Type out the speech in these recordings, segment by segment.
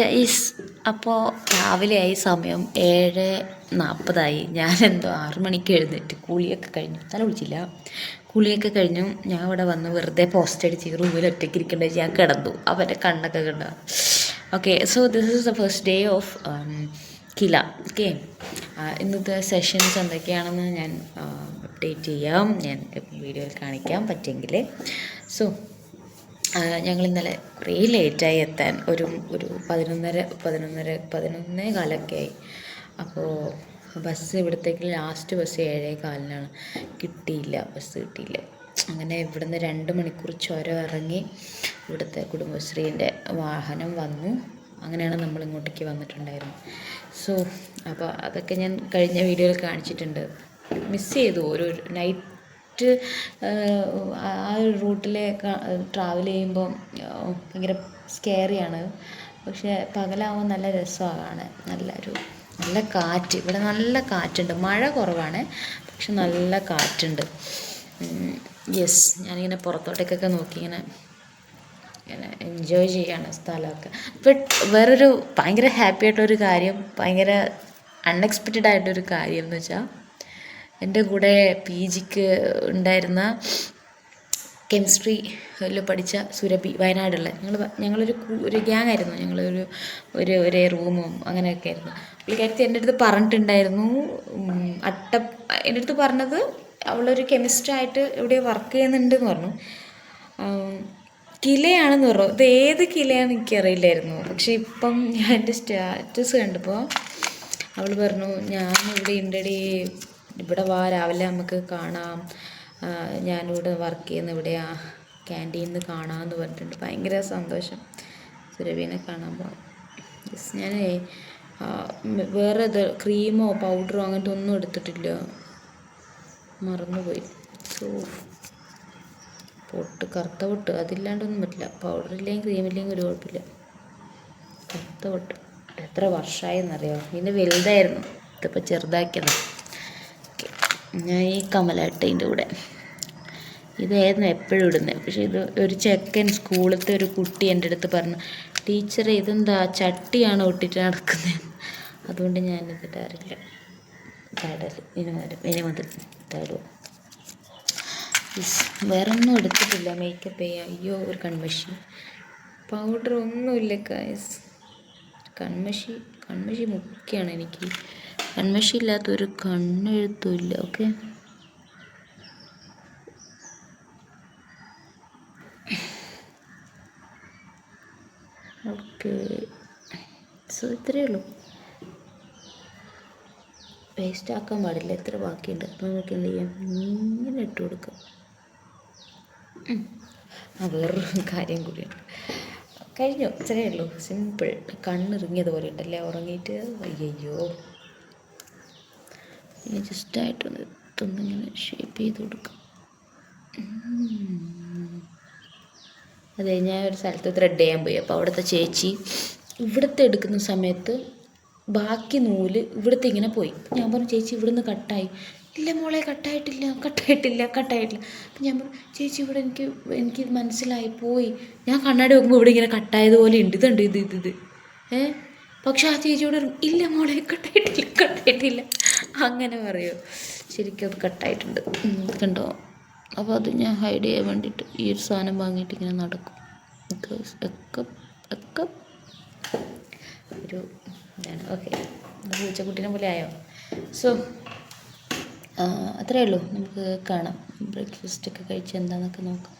Guys അപ്പോൾ രാവിലെയായി സമയം ഏഴ് നാൽപ്പതായി. ഞാൻ എന്തോ ആറ് മണിക്ക് എഴുന്നേറ്റ് കുളിയൊക്കെ കഴിഞ്ഞു. തല വിളിച്ചില്ല കുളിയൊക്കെ കഴിഞ്ഞു. ഞാൻ ഇവിടെ വന്ന് വെറുതെ പോസ്റ്റ് അടിച്ച് റൂമിൽ ഒറ്റയ്ക്ക് ഇരിക്കേണ്ട ഞാൻ കിടന്നു. അവന്റെ കണ്ണൊക്കെ കണ്ട. Okay so this is the first day of KILA. Okay ഇന്നത്തെ സെഷൻസ് എന്തൊക്കെയാണെന്ന് ഞാൻ അപ്ഡേറ്റ് ചെയ്യാം. ഞാൻ വീഡിയോയിൽ കാണിക്കാം പറ്റുമെങ്കിൽ സോ ഞങ്ങൾ ഇന്നലെ കുറേ ലേറ്റായി എത്താൻ. ഒരു ഒരു പതിനൊന്നര പതിനൊന്നര പതിനൊന്നേ കാലൊക്കെ ആയി. അപ്പോൾ ബസ് ഇവിടത്തേക്ക് ലാസ്റ്റ് ബസ് ഏഴേ കാലിനാണ്. കിട്ടിയില്ല ബസ് കിട്ടിയില്ല. അങ്ങനെ ഇവിടുന്ന് രണ്ട് മണിക്കൂർ ചുരം ഇറങ്ങി ഇവിടുത്തെ കുടുംബശ്രീന്റെ വാഹനം വന്നു. അങ്ങനെയാണ് നമ്മൾ ഇങ്ങോട്ടേക്ക് വന്നിട്ടുണ്ടായിരുന്നത്. സോ അപ്പോൾ അതൊക്കെ ഞാൻ കഴിഞ്ഞ വീഡിയോയിൽ കാണിച്ചിട്ടുണ്ട്. മിസ് ചെയ്തു. ഒരു നൈറ്റ് ആ ഒരു റൂട്ടിൽ ട്രാവൽ ചെയ്യുമ്പോൾ ഭയങ്കര സ്കേറിയാണ് പക്ഷേ പകലാവുമ്പോൾ നല്ല രസമാണ്. നല്ലൊരു നല്ല കാറ്റ്. ഇവിടെ നല്ല കാറ്റുണ്ട്. മഴ കുറവാണ് പക്ഷെ നല്ല കാറ്റുണ്ട്. യെസ് ഞാനിങ്ങനെ പുറത്തോട്ടേക്കൊക്കെ നോക്കി ഇങ്ങനെ ഇങ്ങനെ എൻജോയ് ചെയ്യാണ് സ്ഥലമൊക്കെ. ബട്ട് വേറൊരു ഭയങ്കര ഹാപ്പി ആയിട്ടൊരു കാര്യം ഭയങ്കര അൺഎക്സ്പെക്റ്റഡ് ആയിട്ടൊരു കാര്യം എന്ന് വെച്ചാൽ എന്റെ കൂടെ പി ജിക്ക് ഉണ്ടായിരുന്ന കെമിസ്ട്രിയിൽ പഠിച്ച സുരഭി വയനാടുള്ള. ഞങ്ങൾ ഞങ്ങളൊരു ഒരു ഗ്യാങ് ആയിരുന്നു ഞങ്ങളൊരു ഒരു ഒരേ റൂമും അങ്ങനെയൊക്കെ ആയിരുന്നു. പുള്ളിക്കാരത്തി എന്റെ അടുത്ത് പറഞ്ഞിട്ടുണ്ടായിരുന്നു. അട്ട എന്റെ അടുത്ത് പറഞ്ഞത് അവളൊരു കെമിസ്ട്രി ആയിട്ട് ഇവിടെ വർക്ക് ചെയ്യുന്നുണ്ടെന്ന് പറഞ്ഞു. കിലയാണെന്ന് പറഞ്ഞു. ഇത് ഏത് കിലയാണെന്ന് എനിക്കറിയില്ലായിരുന്നു. പക്ഷേ ഇപ്പം ഞാൻ എന്റെ സ്റ്റാറ്റസ് കണ്ടപ്പോൾ അവൾ പറഞ്ഞു ഞാൻ ഇവിടെ ഉണ്ടടി ഇവിടെ വാ രാവിലെ നമുക്ക് കാണാം. ഞാനിവിടെ വർക്ക് ചെയ്യുന്ന ഇവിടെയാ ക്യാന്റീനിൽ നിന്ന് കാണാമെന്ന് പറഞ്ഞിട്ടുണ്ട്. ഭയങ്കര സന്തോഷം. സുരഭീനെ കാണാൻ പോകാം ഞാൻ വേറെ ക്രീമോ പൗഡറോ അങ്ങനത്തെ ഒന്നും എടുത്തിട്ടില്ല. മറന്നുപോയി. സോ പൊട്ട് കറുത്ത പൊട്ട്. അതില്ലാണ്ടൊന്നും പറ്റില്ല. പൗഡറില്ലെങ്കിൽ ക്രീമില്ലെങ്കിൽ ഒരു കുഴപ്പമില്ല. കറുത്ത പൊട്ട്. എത്ര വർഷമായി എന്നറിയാമോ ഇതിന്റെ വലുതായിരുന്നു. ഇതിപ്പോൾ ചെറുതാക്കിയതാണ് ഞാൻ ഈ കമലാട്ടേന്റെ കൂടെ. ഇതായിരുന്നു എപ്പോഴും ഇടുന്നത് പക്ഷേ ഇത് ഒരു ചെക്കൻ സ്കൂളിലത്തെ ഒരു കുട്ടി എന്റെ അടുത്ത് പറഞ്ഞു ടീച്ചർ ഇതെന്താ? ചട്ടിയാണ് ഒട്ടിട്ട് നടക്കുന്നത് അതുകൊണ്ട് ഞാനിത് ഇടാറില്ല. തടൽ ഇനി മുതൽ ഇനി മുതൽ തടുക വേറെ ഒന്നും എടുത്തിട്ടില്ല. മേക്കപ്പ് ചെയ്യാൻ. അയ്യോ ഒരു കൺമഷി പൗഡർ ഒന്നുമില്ല കായസ് കൺമഷി കൺമഷി മുഖ്യമാണ് എനിക്ക്. കൺമഷി ഇല്ലാത്തൊരു കണ്ണെഴുത്തുമില്ല ഓക്കെ? ഓക്കെ. സോ ഇത്രയേ ഉള്ളൂ. വേസ്റ്റ് ആക്കാൻ പാടില്ല എത്ര ബാക്കിയുണ്ട്. അപ്പോൾ നമുക്ക് എന്ത് ചെയ്യാം? ഇങ്ങനെ ഇട്ട് കൊടുക്കാം. വേറൊരു കാര്യം കൂടിയുണ്ട്. കഴിഞ്ഞു ഇത്രയേ ഉള്ളൂ. സിമ്പിൾ. കണ്ണിറങ്ങിയതുപോലെ ഉണ്ടല്ലേ? ഉറങ്ങിയിട്ട് അയ്യോ ഇനി ജസ്റ്റായിട്ടൊന്ന് ഇങ്ങനെ ഷേപ്പ് ചെയ്ത് കൊടുക്കാം. അതെ ഞാൻ ഒരു സ്ഥലത്ത് ത്രെഡ് ചെയ്യാൻ പോയി. അപ്പോൾ അവിടുത്തെ ചേച്ചി ഇവിടുത്തെ എടുക്കുന്ന സമയത്ത് ബാക്കി നൂൽ ഇവിടുത്തെ ഇങ്ങനെ പോയി. ഞാൻ പറഞ്ഞു ചേച്ചി ഇവിടുന്ന് കട്ടായി. ഇല്ല മോളെ കട്ടായിട്ടില്ല കട്ടായിട്ടില്ല കട്ടായിട്ടില്ല. അപ്പം ഞാൻ പറഞ്ഞു ചേച്ചി ഇവിടെ എനിക്ക് എനിക്ക് മനസ്സിലായി പോയി. ഞാൻ കണ്ണാടി നോക്കുമ്പോൾ ഇവിടെ ഇങ്ങനെ കട്ടായതുപോലെ ഉണ്ട്. ഇതുണ്ട് ഇത് ഇത് ഇത്. ഏ? പക്ഷെ ആ ചേച്ചിയോട് ഇല്ല മോളെ കട്ടായിട്ടില്ല കട്ടായിട്ടില്ല. അങ്ങനെ പറയൂ. ശരിക്കും അത് കട്ടായിട്ടുണ്ട്. കണ്ടോ? അപ്പോൾ അത് ഞാൻ ഹൈഡ് ചെയ്യാൻ വേണ്ടിയിട്ട് ഈ ഒരു സാധനം വാങ്ങിയിട്ട് ഇങ്ങനെ നടക്കും. ഒക്കെ ഒക്കെ ഒരു ഇതാണ്. ഓക്കെ പൂച്ചക്കുട്ടീനെ പോലെ ആയോ? സോ അത്രേ ഉള്ളൂ. നമുക്ക് കാണാം. ബ്രേക്ക്ഫാസ്റ്റ് ഒക്കെ കഴിച്ച് എന്താണെന്നൊക്കെ നോക്കാം.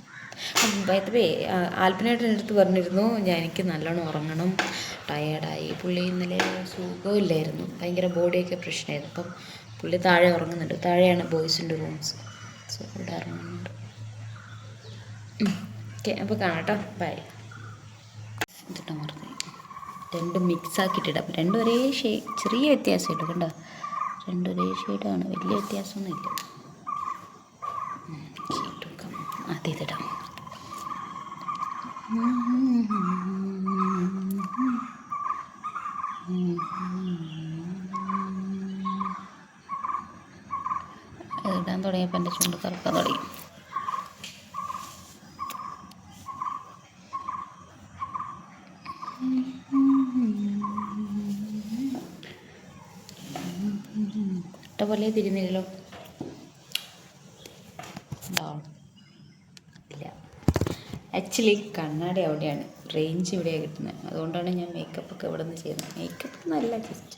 ബൈത്തവേ ആൽപ്പിനായിട്ട് എന്റെ അടുത്ത് പറഞ്ഞിരുന്നു ഞാൻ എനിക്ക് നല്ലോണം ഉറങ്ങണം. ടയേർഡായി പുള്ളി ഇന്നലെ സുഖമില്ലായിരുന്നു. ഭയങ്കര ബോഡിയൊക്കെ പ്രശ്നമായിരുന്നു. അപ്പം പുള്ളി താഴെ ഉറങ്ങുന്നുണ്ട്. താഴെയാണ് ബോയ്സിന്റെ റൂംസ് സോ ഇവിടെ ഇറങ്ങുന്നുണ്ട് ഓക്കെ അപ്പോൾ കാണട്ടോ. ബൈ എന്നിട്ട് മറന്നു. രണ്ടും മിക്സ് ആക്കിയിട്ടിടാം. രണ്ടും ഒരേ ഷേ ചെറിയ വ്യത്യാസമുണ്ട് കണ്ടോ? രണ്ടും ഒരേ ഷെയ്ഡാണ് വലിയ വ്യത്യാസമൊന്നുമില്ല. അതിടാം ഇടാൻ തുടങ്ങിയപ്പോൾ എന്റെ ചുണ്ട് കറക്കാൻ തുടങ്ങി. ഇഷ്ടപോലെ തിരുന്നില്ലല്ലോ ആക്ച്വലി കണ്ണാടി അവിടെയാണ്. റേഞ്ച് ഇവിടെയാണ് കിട്ടുന്നത് അതുകൊണ്ടാണ് ഞാൻ മേക്കപ്പ് ഒക്കെ ഇവിടെ നിന്ന് ചെയ്യുന്നത് മേക്കപ്പ് നല്ല ജസ്റ്റ്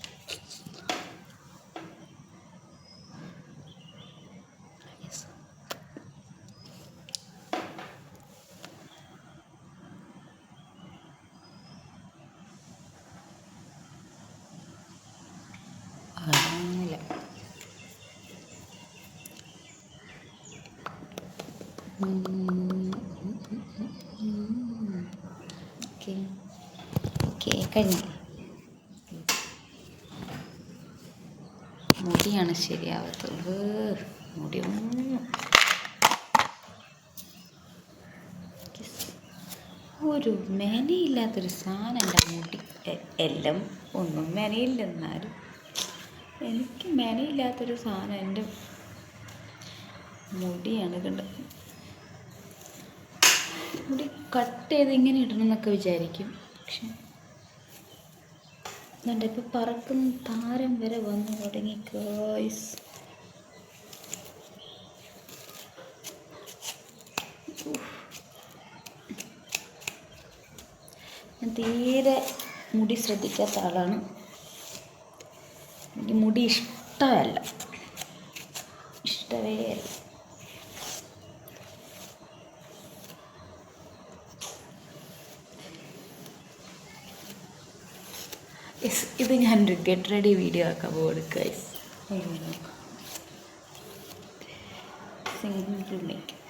അതൊന്നുമില്ല ഓക്കെ ഓക്കെ കഴിഞ്ഞു. മുടിയാണ് ശരിയാവത്തുള്ളൂ മുടി ഒരു മെനയില്ലാത്തൊരു സാധനം എന്റെ മുടി. എല്ലാം ഒന്നും മെനയില്ലെന്നാലും എനിക്ക് മെനയില്ലാത്തൊരു സാധനം എന്റെ മുടിയാണ് കണ്ടത്. കട്ട് ചെയ്ത് ഇങ്ങനെ ഇടണം എന്നൊക്കെ വിചാരിക്കും. പക്ഷെ എന്നിട്ട് ഇപ്പം പറക്കുന്ന താരം വരെ വന്നു തുടങ്ങി. ഗോയ്സ്. ഞാൻ തീരെ മുടി ശ്രദ്ധിക്കാത്ത ആളാണ്. എനിക്ക് മുടി ഇഷ്ടമല്ല. ഇഷ്ടമേ അല്ല യെസ് ഇത് ഞാൻ ഗെറ്റ് റെഡി വീഡിയോ ആക്കാൻ പോകും ഗൈസ് സിംഗിൾ മേക്ക്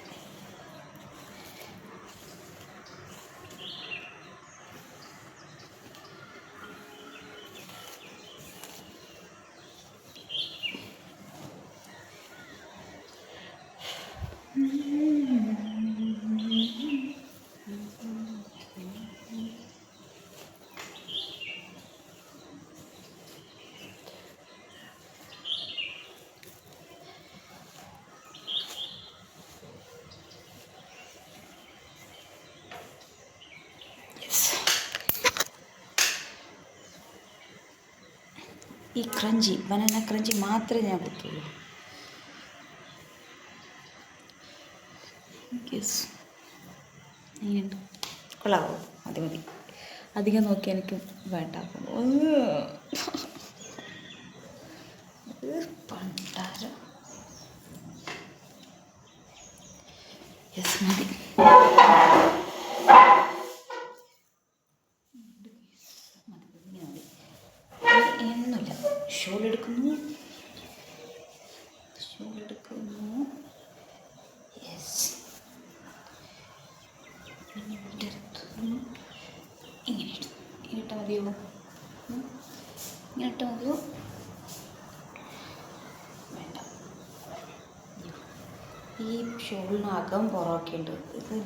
ഈ ക്രഞ്ചി ബനാന ക്രഞ്ചി മാത്രമേ ഞാൻ പറ്റുള്ളൂ കൊള്ളാവോ? മതി മതി. അധികം നോക്കി എനിക്ക് വേണ്ട. പണ്ടാരം യെസ് മതി ഇങ്ങനെ മതി ഒന്നുമില്ല ഷോൾ എടുക്കുന്നു ഷോൾ എടുക്കുന്നു യെസ് ഇങ്ങനെ ഇങ്ങനെ ഇട്ട് ഇങ്ങനെ ഇട്ടാൽ മതിയോ ഉം. ഇങ്ങനെ ഇട്ടാൽ മതിയോ വേണ്ട അയ്യോ. ഈ ഷോളിനകം പുറമൊക്കെ ഉണ്ട്. ഇത്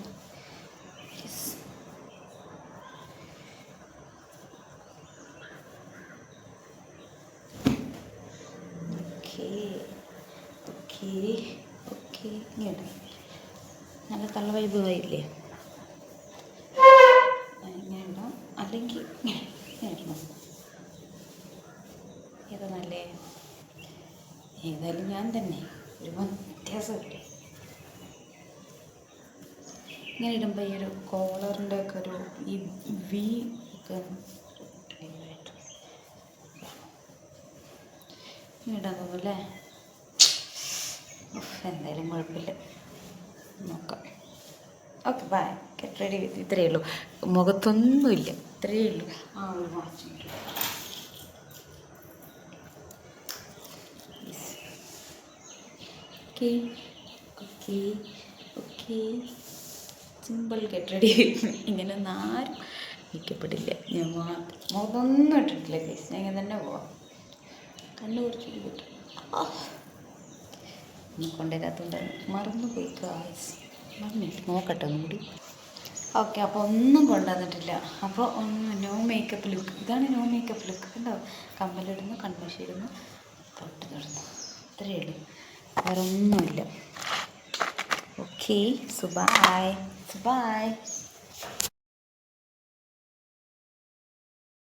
നല്ല തള്ള വൈബ് ആയില്ലേ അല്ലെങ്കിൽ ഏതാ നല്ലേ? ഏതായാലും ഞാൻ തന്നെ. ഒരു വ്യത്യാസമില്ല. ഇങ്ങനെ ഇടുമ്പോൾ ഈ ഒരു കോളറിന്റെ ഒക്കെ ഒരു ഈ വി ഒക്കെ ഇടാൻ തോന്നും എന്തായാലും കുഴപ്പമില്ല. നോക്കാം. ഓക്കെ ബൈ ഗെറ്റ് റെഡി ഇത്രയേ ഉള്ളൂ. മുഖത്തൊന്നുമില്ല ഇത്രയേ ഉള്ളൂ. ആ ഒരു watch okay okay okay simple get ready ഇങ്ങനെയൊന്നും ആരും മിക്കപ്പെടില്ല ഞാൻ മുഖത്തൊന്നും ഇട്ടിട്ടില്ല കേസ് ഞാൻ ഇങ്ങനെ തന്നെ പോവാം. കണ്ണു കുറച്ച് കിട്ടും നീ കൊണ്ടുവരാത്തോണ്ട് മറന്നു പോയി കായ്സ് മറന്നു നോക്കട്ടെ ഒന്നും കൂടി ഓക്കെ അപ്പോൾ ഒന്നും കൊണ്ടുവന്നിട്ടില്ല. അപ്പോൾ ഒന്ന് നോ മേക്കപ്പ് ലുക്ക് ഇതാണ് നോ മേക്കപ്പ് ലുക്ക് കണ്ടോ? കമ്മലിടുന്നു കൺമഷി ഇടുന്നു തൊട്ട് തൊടുന്നു. അത്രയേ ഉള്ളൂ. വേറെ ഒന്നുമില്ല Okay, so bye. So bye.